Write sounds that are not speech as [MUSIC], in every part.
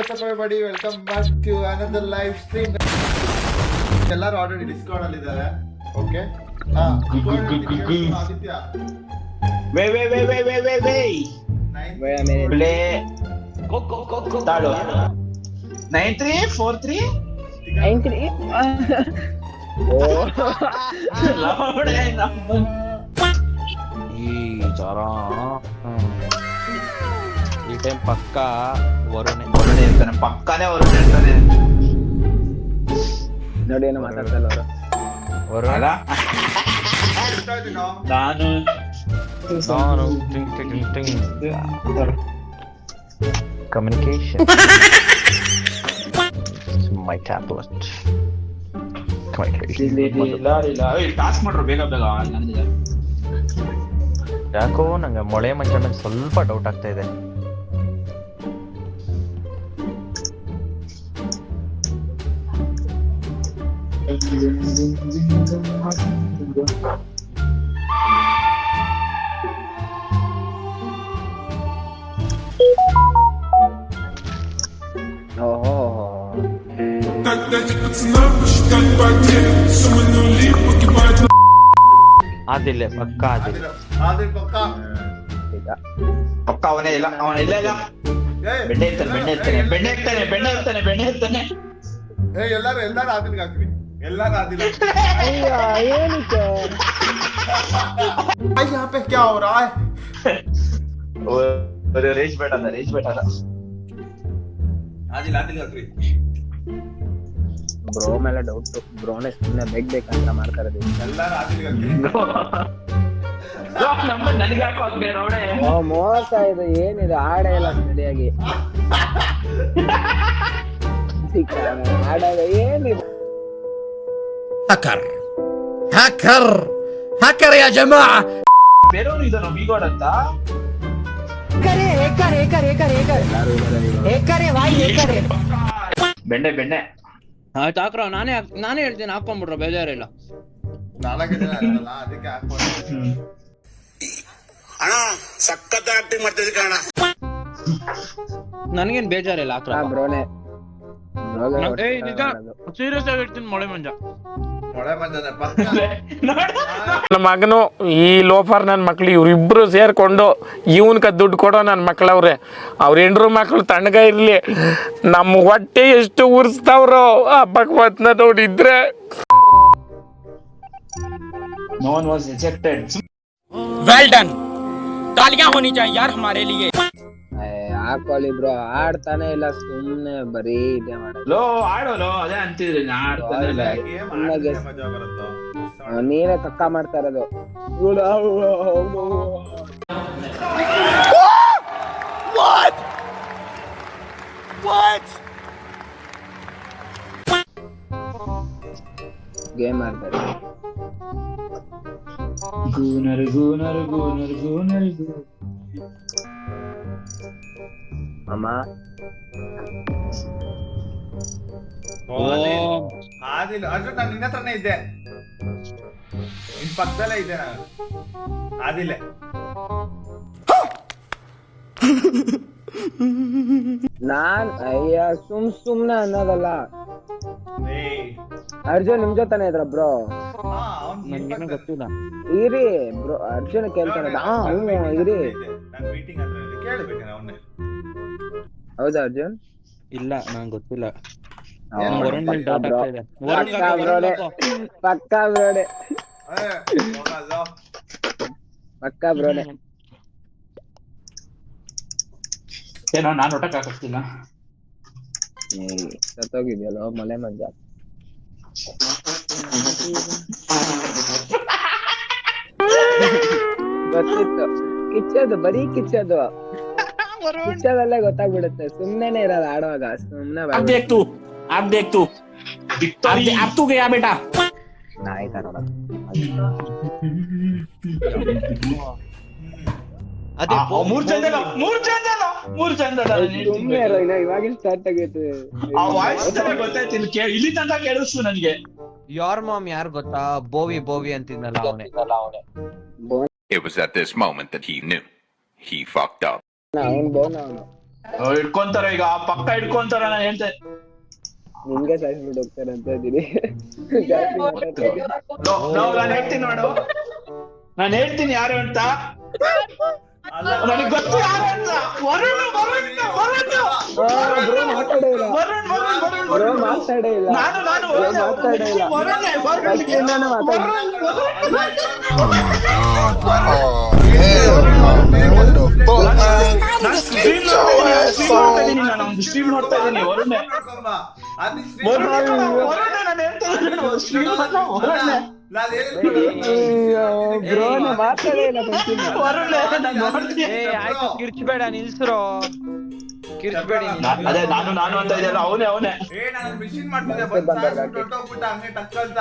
ಚಟಪರಿ buddy welcome back to another live stream. ಎಲ್ಲರೂ already it ಅಲ್ಲಿ ಇದ್ದಾರೆ. ಓಕೆ ಹಾ ಬಿಬಿಬಿಬಿ wow wow wow wow play ಕೋ ಕೋ ಕೋ ಕೋ ಸ್ಟಾರ್ಟ್ ನೈನ್ 3 4 3 9 3 ಓ ಲವ್ ಓಡೇ ಈ ಚಾರಾ ಟೈಮ್ ಪಕ್ಕ ವರುಣೆ. ಹೊರಡೆ ಇರ್ತಾನೆ ಪಕ್ಕಾನೇ ಹೊರಡೆ ಇರ್ತಾನೆ ನೋಡಿ ಏನೋ ಮಾತಾಡ್ತಲ್ಲ ಅವರು. ವರುಣ. ಅಲ್ಲ? ನಾನು. ನಾನು ಟಿಂಗ್ ಟಿಂಗ್ ಟಿಂಗ್ ಕಮ್ಯುನಿಕೇಶನ್ ಮೈ ಟ್ಯಾಬ್ಲೆಟ್ ಟಾಸ್ಕ್ ಮಾಡ್ರು ಬೇಗ ಬೇಗ ನನಗೆ ಯಾಕೋ ನಂಗೆ ಮೊಳೆ ಮಂಚ ಮೇಲೆ ಸ್ವಲ್ಪ ಡೌಟ್ ಆಗ್ತಾ ಇದೆ. ಓಹೋ ಆದಿಲ್ಲ ಪಕ್ಕ ಆದಿಲ್ಲ. ಆದಿಲ್ ಪಕ್ಕ. ಅವನೇ ಇಲ್ಲ ಅವನ ಇಲ್ಲ ಇಲ್ಲ. ಬೆಣ್ಣೆ ಇರ್ತಾನೆ ಬೆಣ್ಣೆ ಇರ್ತಾನೆ ಬೆಣ್ಣೆ ಇರ್ತಾನೆ ಬೆಣ್ಣೆ ಇರ್ತಾನೆ ಬೆಣ್ಣೆ ಇರ್ತಾನೆ ಏ ಎಲ್ಲಾರು ಎಲ್ಲಾರು ಆದಿಲ್ಗೆ ಹಾಕ್ರಿ. ಎಲ್ಲಾರು ಆದಿಲ್ ಅಯ್ಯ ಏನಕ್ಕೆ भाई यहाँ पे क्या हो रहा है ರೇಜ್ ಬೇಡ ಅದ ರೇಜ್ ಬೇಡ ಅದ ಆದಿಲ್ ಆದಿಲ್ ಹಾಕ್ರಿ ಬ್ರೋ ಮೇಲೆ ಡೌಟ್ ಬ್ರೋನೆ ಸುಮ್ಮನೆ ಬೇಕ್ ಬೇಕಂತ ಮಾಡ್ತಾರದು ಎಲ್ಲಾರು ಆದಿಲ್ಗೆ ಹಾಕ್ರಿ ನಮ್ಮ ನನಗೆ ಯಾಕೋ ಹಾಕ್ಬೇಡ ಅವಳೆ ಓ ಮೋಸ ಇದು ಏನಿದು ಆಡೇ ಇಲ್ಲ ಸರಿಯಾಗಿ [LAUGHS] ಆಡೋದು ಏನಿದು ಹಕರ್. ಹಕರ್. ಹಕರ್ ಯಾ ಜಮಾ ಬೇರೆಯವರು ಬಿಗೋಡ್ ಅಂತ ಕರೆ ಕರೆ ಕರೆ ಕರೆ ಕರೆ. ಕರೆ ವಾಯ್ ಕರೆ. ಬೆಣ್ಣೆ ಬೆಣ್ಣೆ. ಆಯ್ತು ನಾನೇ ನಾನೇ ಹೇಳ್ತೀನಿ ಹಾಕೊಂಡ್ಬಿಡ್ರ ಬೇಜಾರಿಲ್ಲ. ಅಣ್ಣ ಸಖತ್ ನನ್ಗೇನ್ ಬೇಜಾರಿಲ್ಲ ಹಾಕ್ರ ಸೀರಿಯಸ್ ಆಗಿ ಹೇಳ್ತೀನಿ ಮಂಜ. ನನ್ನ ಮಗನು ಈ ಲೋಫರ್ ನನ್ನ ಮಕ್ಳು ಇವ್ರಿಬ್ರು ಸೇರ್ಕೊಂಡು ಇವನ್ಕ ದುಡ್ಡು ಕೊಡೋ ನನ್ನ ಮಕ್ಳವ್ರೆ ಅವ್ರ ಹೆಂಡ್ರು ಮಕ್ಳು ತಣ್ಣಗ ಇರ್ಲಿ ನಮ್ಮ ಹೊಟ್ಟೆ ಎಷ್ಟು ಉರ್ಸ್ತಾವ್ರೋ ಆ ಭಗವತ್ನ ನೋಡಿದ್ರೆ no one was rejected well done तालियां होनी चाहिए यार हमारे लिए ಏ, ಹಾಕೊಳ್ಳಿ ಬ್ರೋ ಆಡ್ತಾನೆ ಇಲ್ಲ ಸುಮ್ನೆ ಬರೀ ಇದೆ ಲೋ ಆಡೋಲೋ ಅದೇ ಅಂತಿದ್ರಿ ನಾ ಆಡ್ತಾನೆ ಇಲ್ಲ. ಗೇಮ್ ಸುಮ್ನೆ ಮಜಾ ಬರುತ್ತೋ? ನೀನೇ ಕಕ್ಕ ಮಾಡ್ತಾ ಇರೋದು. ಗೇಮ್ ಆಡ್ತಾರೆ ಗೂನರ್ ಗೂನರ್ ಗೂನರ್ ಗೂನರ್ ಗೂನರ್. ಅಮ್ಮ ಆದಿಲ್ಲ ಅರ್ಜುನ್ ನಾನು ನಿನ್ನ ಹತ್ರನೇ ಇದ್ದೆ. ನಿನ್ ಪಕ್ಕದಲ್ಲೇ ಇದ್ದೆ ನಾನು. ಆದಿಲ್ಲ ನಾನ್ ಅಯ್ಯ ಸುಮ್ ಸುಮ್ನೆ ಅನ್ನೋದಲ್ಲ. ಅರ್ಜುನ್ ನಿಮ್ ಜೊತೆನೆ ಇದ್ರ ಬ್ರೋ? ಪಕ್ಕದಲ್ಲಿ- ಗೊತ್ತಿಲ್ಲ. ಇರಿ ಬ್ರೋ ಅರ್ಜುನ್ ಕೇಳ್ತಾನೆ ಇರಿ. ನಾನು ಮೀಟಿಂಗ್. ಕೇಳ್ಬೇಕೇನ ಅವನ್ನೇ. ಹೌದಾ ಅರ್ಜುನ್? ಇಲ್ಲ ನಂಗೆ ಗೊತ್ತಿಲ್ಲ. ಪಕ್ಕಾ ಬ್ರೋಡೆ. ಪಕ್ಕ ಬ್ರೋಡೆ. ಏನೋ ನಾನು ಊಟಕ್ಕೆ ಹಾಕಿಸ್ತಿಲ್ಲ ಸತ್ತೋಗಿದ್ಯಲ್ಲ ಮಲೆ ಮಂಜ. ಗೊತ್ತಿತ್ತು. ಕಿಚ್ಚದು ಬರೀ ಕಿಚ್ಚೋದು. ಕಿಚ್ಚೋದಲ್ಲೇ ಗೊತ್ತಾಗ್ಬಿಡುತ್ತೆ ಸುಮ್ನೆನೆ ಇರೋದು ಆಡುವಾಗ ಸುಮ್ನೆ अब देख तू अब देख तू अब, दे- अब तू गया बेटा ನಾಯಿ ತರ ನೋಡೋದು. ಅದೇ ಆ, ಆ, ಮೂರ್ ಚಂದ ಅಲ್ಲ, ಮೂರ್ ಚಂದ ಅಲ್ಲ, ಮೂರ್ ಚಂದ ಅಲ್ಲ, ನಾನು ಹೇಳ್ತೀನಿ ಸುಮ್ನೆ ಇರೋ ಇನ್ನ ಇವಾಗಿನ ಸ್ಟಾರ್ಟ್ ಆಗೈತೆ ಆ ವಾಯ್ಸ್ ಗೊತ್ತಾಯ್ತು ಇಲ್ಲಿ ಕೇ- ಇಲ್ಲಿ ತನಕ ಕೇಳಿಸ್ತು ನನಗೆ ಯಾರ್ ಮಾಮ್ ಯಾರು ಗೊತ್ತಾ ಬೋವಿ ಬೋವಿ ಅಂತಿದ್ನಲ್ಲ ಅವನೇ It was at this moment that he knew. He fucked up. ಅವನ್ ಬೋನ್ ಅವನು ಅವ್ರು ಹಿಡ್ಕೊಂತಾರ ಈಗ ಪಕ್ಕ ಇಟ್ಕೊಂತಾರ ನಾನು ಹೇಳ್ತೆ ನಿಮ್ಗೆ ಬಿಡ್ ಹೋಗ್ತಾರೆ ಅಂತ ಇದ್ದೀನಿ. ನಾನು ಹೇಳ್ತೀನಿ ನೋಡು. ನಾನು ಹೇಳ್ತೀನಿ ಯಾರು ಅಂತ. ನನಗೆ ಗೊತ್ತು ಯಾರು ಅಂತ. ವರುಣ್ ವರುಣ್ ವರುಣ್. ಮಾತಾಡೇ ಇಲ್ಲ. ವರುಣ್ ವರುಣ್ ವರುಣ್ ವರುಣ್. ಮಾತಾಡೇ ಇಲ್ಲ. ನಾನು ನಾನು ವರುಣ್. ಮಾತಾಡೇ ಇಲ್ಲ. ವರುಣ್ ವರುಣ್ ಸ್ಟ್ರೀಮ್ ನೋಡ್ತಾ ನಾನು ಸ್ಟ್ರೀಮ್ ನಾನು ಹೇಳ್ತಾ ಇದ್ದೀನಿ ಸ್ಟ್ರೀಮ್ ನಾನು ಕಿರ್ಚ್ಬೇಡ ನಿಲ್ಸ್ರೋ ಕಿರ್ಚ್ಬೇಡಿ ಅದೇ ನಾನು ನಾನು ಅಂತ ಇದೆಯಲ್ಲ ಅವನೇ ಅವನೇ ಮಿಷಿನ್ ಮಾಡ್ತಿದ್ದೆ ಸ್ಮಾರ್ಟ್ ಹೊರ್ಟೋಗ್ಬಿಟ್ಟ ಹಂಗೆ ಟಕ್ಕಲ್ದ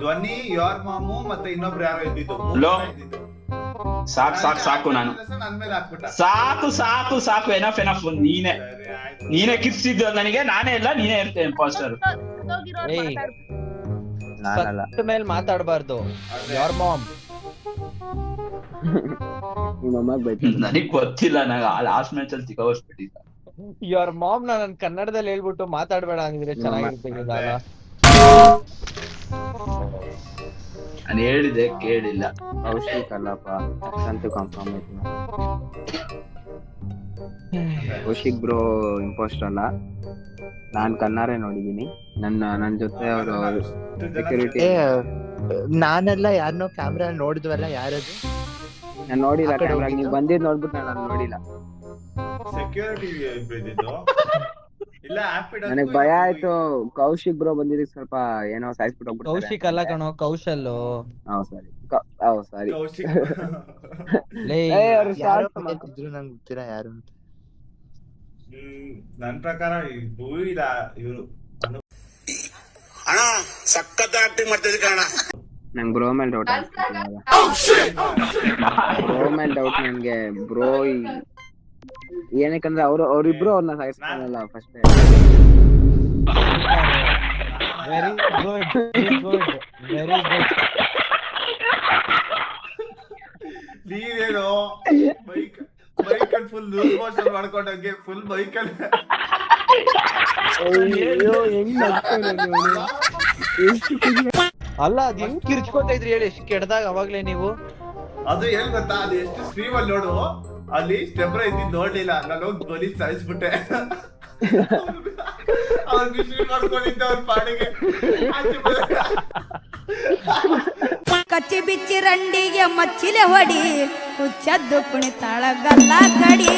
ಧ್ವನಿ ಯೋರ್ ಮಾಮು ಮತ್ತೆ ಇನ್ನೊಬ್ರು ಯಾರು ಇದ್ದಿದ್ದು? ಲೋ. ಸಾಕು ಸಾಕು ಸಾಕು ನಾನು. ನನ್ ಮೇಲೆ ಹಾಕ್ಬಿಟ್ಟ. ಸಾಕು ಸಾಕು ಸಾಕು. ಎನಫ್ ಎನಫ್ ನೀನೆ. ಸರಿ ಆಯ್ತು. ನೀನೆ ಕಿರ್ಸಿದ್ದು ನನಗೆ? ನಾನೇ ಇಲ್ಲ ನೀನೇ ಇರ್ತೇನೆ ಪಾಸ್ಟರ್ ಏಯ್. ನಾನಲ್ಲ. ಸತ್ತ ಮೇಲೆ ಮಾತಾಡಬಾರ್ದು. ಅದೇ. Your mom? ನಿಮ್ಮ ನನಗ್ ಗೊತ್ತಿಲ್ಲ ನಂಗೆ ಆ ಲಾಸ್ಟ್ ಮ್ಯಾಚ್ ಅಲ್ಲಿ ಸಿಗೋಸ್ಬಿಟ್ಟಿದ್ದ ಯೋರ್ ಮಾಮ್ ನಾನು ಕನ್ನಡದಲ್ಲಿ ಹೇಳ್ಬಿಟ್ಟು ಮಾತಾಡ್ಬೇಡ ಅಂದಿದ್ರೆ ಚೆನ್ನಾಗಿರ್ತಿಲ್ಲ ನಾನು ಹೇಳಿದೆ ಕೇಳಿಲ್ಲ. ಕೌಶಿಕ್ ಅಲ್ಲಪ್ಪ ಅಂತೂ ಕನ್ಫರ್ಮ್ ಆಯ್ತು. ಕೌಶಿಕ್ ಬ್ರೋ ಇಂಪೋಸ್ಟರ್ ಅಲ್ಲ. ನಾನ್ ಕಣ್ಣಾರೆ ನೋಡಿದೀನಿ ನನ್ನ ನನ್ ಜೊತೆ ಅವರು ಸೆಕ್ಯೂರಿಟಿ ನಾನೆಲ್ಲ ಯಾರನ್ನೋ ಕ್ಯಾಮ್ರಾ ನೋಡಿದ್ವಲ್ಲ ಯಾರದು? ನಾನು ನೋಡಿಲ್ಲ ಕ್ಯಾಮ್ರಾ? ನೀವು ಬಂದಿದ್ ನೋಡ್ಬಿಟ್ಟು ನಾನು ನೋಡಿಲ್ಲ. ಸೆಕ್ಯೂರಿಟಿ [LAUGHS] ಇಲ್ಲ ನನಗ್ ಭಯ ಆಯ್ತು. ಕೌಶಿಕ್ ಬ್ರೋ ಬಂದಿದ್ದಕ್ಕೆ ಸ್ವಲ್ಪ ಏನೋ ಸಾಯಿಸ್ಬಿಟ್ಟು ಹೋಗ್ಬಿಟ್ಟು ಕೌಶಿಕ್ ಅಲ್ಲ ಕಣೋ ಕೌಶಲ್ ಹೌದ್ ಸರಿ. ಹೌದ್ ಸಾರಿ. ಕೌಶಿಕ್. [LAUGHS] ಲೇ ಏ ಅವ್ರು ಯಾರೋ ಮಾಡ್ತಿದ್ರು ನಂಗೆ ಗೊತ್ತಿರ ಯಾರು ಅಂತ. ನನ್ ಪ್ರಕಾರ ಇಲ್ಲ ಇವರು. ಅಣ್ಣ ಸಖತ್ ಆಕ್ಟಿಂಗ್ ಮಾಡ್ತಿದ್ದೆ ಕಣ ನಂಗ್ ಬ್ರೋ ಮೇಲೆ ಡೌಟ್ ಬ್ರೋ ಮೇಲೆ ಡೌಟ್ ನನ್ಗೆ ಬ್ರೋ ಏನಕ್ಕಂದ್ರೆ ಅವ್ರು ಅವ್ರಿಬ್ರು ಅವ್ರನ್ನ ಸಾಯಿಸ್ತಾರಲ್ಲ first very good very good very good ನೀನೇನು ಬೈಕ್ ಬೈಕ್ ಅಲ್ಲಿ ಫುಲ್ ಲೂಸ್ ಮೋಷನ್ ಮಾಡ್ಕೊಂಡಂಗೆ ಫುಲ್ ಬೈಕ್ ಅಲ್ಲಿ ಅಯ್ಯೋ ಹೆಂಗ್ ಅಲ್ಲ ಅದ್ ಹೆಂಗ್ ಕಿರ್ಚ್ಕೊತ ಇದ್ರಿ ಹೇಳಿ? ಎಷ್ಟು ಕೆಡ್ದಾಗ ಅವಾಗ್ಲೇ ನೀವು? ಅದು ಏನ್ ಗೊತ್ತಾ ಅದು ಎಷ್ಟು ಸ್ಟ್ರೀಮ್ ಅಲ್ಲಿ ನೋಡು. ಅಲ್ಲಿ ಸ್ಟೆಬ್ರ ಇದ್ದಿದ್ ನೋಡ್ಲಿಲ್ಲ. ನಾನು ಹೋಗಿ ಬಲಿ ಸಾಯಿಸ್ಬಿಟ್ಟೆ ಅವ್ರ ಮಿಷಿನ್ ಮಾಡ್ಕೊಂಡಿದ್ದ ಅವ್ರ ಪಾಡಿಗೆ. ಕಚ್ಚಿ ಬಿಚ್ಚಿ ರಂಡಿಗೆ ಮಚ್ಚಿಲೆ ಹೊಡಿ, ಹುಚ್ಚದ್ದು ಕುಣಿತಾಳ ಗಲ್ಲ ಕಡಿ